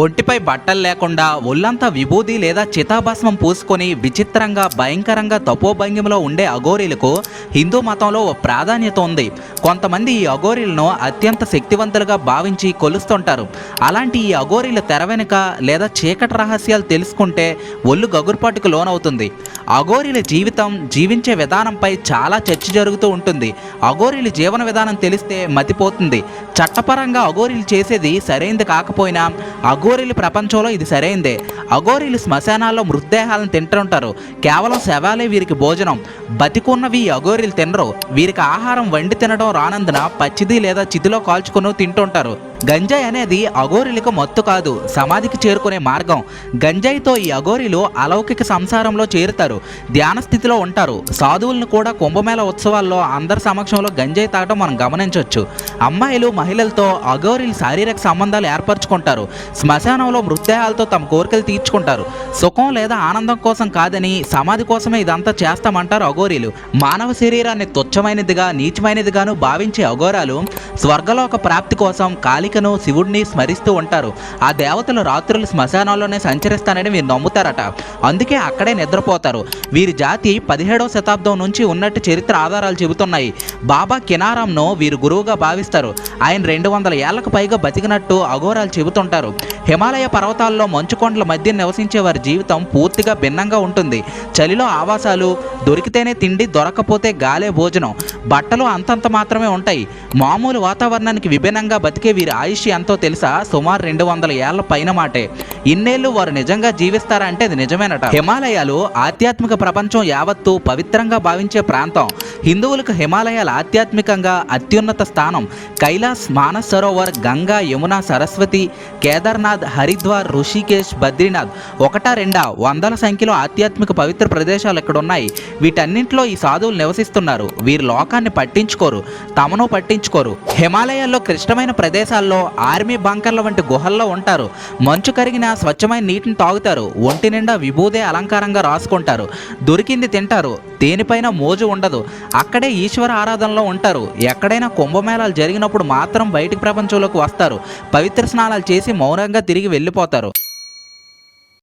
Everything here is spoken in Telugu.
ఒంటిపై బట్టలు లేకుండా ఒళ్ళంతా విభూది లేదా చితాభస్మం పూసుకొని విచిత్రంగా భయంకరంగా తపోభంగిమలో ఉండే అఘోరీలకు హిందూ మతంలో ఓ ప్రాధాన్యత ఉంది. కొంతమంది ఈ అఘోరీలను అత్యంత శక్తివంతులుగా భావించి కొలుస్తుంటారు. అలాంటి ఈ అఘోరీల తెర వెనుక లేదా చీకటి రహస్యాలు తెలుసుకుంటే ఒళ్ళు గగుర్పాటుకు లోనవుతుంది. అఘోరీల జీవితం జీవించే విధానంపై చాలా చర్చ జరుగుతూ ఉంటుంది. అఘోరీల జీవన విధానం తెలిస్తే మతిపోతుంది. చట్టపరంగా అఘోరీలు చేసేది సరైంది కాకపోయినా అఘోరీల ప్రపంచంలో ఇది సరైందే. అఘోరీలు శ్మశానాల్లో మృతదేహాలను తింటుంటారు కేవలం శవాలే వీరికి భోజనం. బతికున్నవి ఈ అఘోరీలు తినరు. వీరికి ఆహారం వండి తినడం రానందున పచ్చిది లేదా చితిలో కాల్చుకుని తింటుంటారు. గంజాయి అనేది అఘోరిలకు మత్తు కాదు సమాధికి చేరుకునే మార్గం. గంజాయితో ఈ అఘోరీలు అలౌకిక సంసారంలో చేరుతారు ధ్యాన స్థితిలో ఉంటారు. సాధువులను కూడా కుంభమేళ ఉత్సవాల్లో అందరి సమక్షంలో గంజాయి తాగడం మనం గమనించవచ్చు. అమ్మాయిలు మహిళలతో అఘోరిలు శారీరక సంబంధాలు ఏర్పరచుకుంటారు. శ్మశానంలో మృతదేహాలతో తమ కోరికలు తీర్చుకుంటారు. సుఖం లేదా ఆనందం కోసం కాదని సమాధి కోసమే ఇదంతా చేస్తామంటారు అఘోరీలు. మానవ శరీరాన్ని తుచ్చమైనదిగా నీచమైనదిగాను భావించే అఘోరాలు స్వర్గలోక ప్రాప్తి కోసం కాళికను శివుడిని స్మరిస్తూ ఉంటారు. ఆ దేవతలు రాత్రులు శ్మశానాల్లోనే సంచరిస్తానని వీరు నమ్ముతారట. అందుకే అక్కడే నిద్రపోతారు. వీరి జాతి పదిహేడవ శతాబ్దం నుంచి ఉన్నట్టు చరిత్ర ఆధారాలు చెబుతున్నాయి. బాబా కినారాంను వీరు గురువుగా భావిస్తారు. ఆయన రెండు వందల ఏళ్ళకు పైగా బతికినట్టు అఘోరాలు చెబుతుంటారు. హిమాలయ పర్వతాల్లో మంచుకొండల మధ్య నివసించే వారి జీవితం పూర్తిగా భిన్నంగా ఉంటుంది. చలిలో ఆవాసాలు దొరికితేనే తిండి దొరకపోతే గాలే భోజనం. బట్టలు అంతంత మాత్రమే ఉంటాయి. మామూలు వాతావరణానికి విభిన్నంగా బతికే వీరి ఆయుష్ ఎంతో తెలుసా? సుమారు రెండు వందల ఏళ్ళ పైన మాటే. ఇన్నేళ్ళు వారు నిజంగా జీవిస్తారా అంటే అది నిజమేనట. హిమాలయాలు ఆధ్యాత్మిక ప్రపంచం యావత్తు పవిత్రంగా భావించే ప్రాంతం. హిందువులకు హిమాలయాలు ఆధ్యాత్మికంగా అత్యున్నత స్థానం. కైలాస్ మానస్ సరోవర్ గంగా యమున సరస్వతి కేదార్నాథ్ హరిద్వార్ ఋషికేశ్ బద్రీనాథ్ ఒకటా రెండా వందల సంఖ్యలో ఆధ్యాత్మిక పవిత్ర ప్రదేశాలు ఇక్కడ ఉన్నాయి వీటన్నింటిలో ఈ సాధువులు నివసిస్తున్నారు. వీరి లోకాన్ని పట్టించుకోరు తమను పట్టించుకోరు. హిమాలయాల్లో క్లిష్టమైన ప్రదేశాల్లో ఆర్మీ బంకర్ల వంటి గుహల్లో ఉంటారు. మంచు కరిగిన స్వచ్ఛమైన నీటిని తాగుతారు. ఒంటి నిండా విభూదే అలంకారంగా రాసుకుంటారు. దొరికింది తింటారు. దేనిపైన మోజు ఉండదు. అక్కడే ఈశ్వర ఆరాధనలో ఉంటారు. ఎక్కడైనా కుంభమేళాలు జరిగినప్పుడు మాత్రం బయటికి ప్రపంచంలోకి వస్తారు. పవిత్ర స్నానాలు చేసి మౌనంగా తిరిగి వెళ్ళిపోతారు.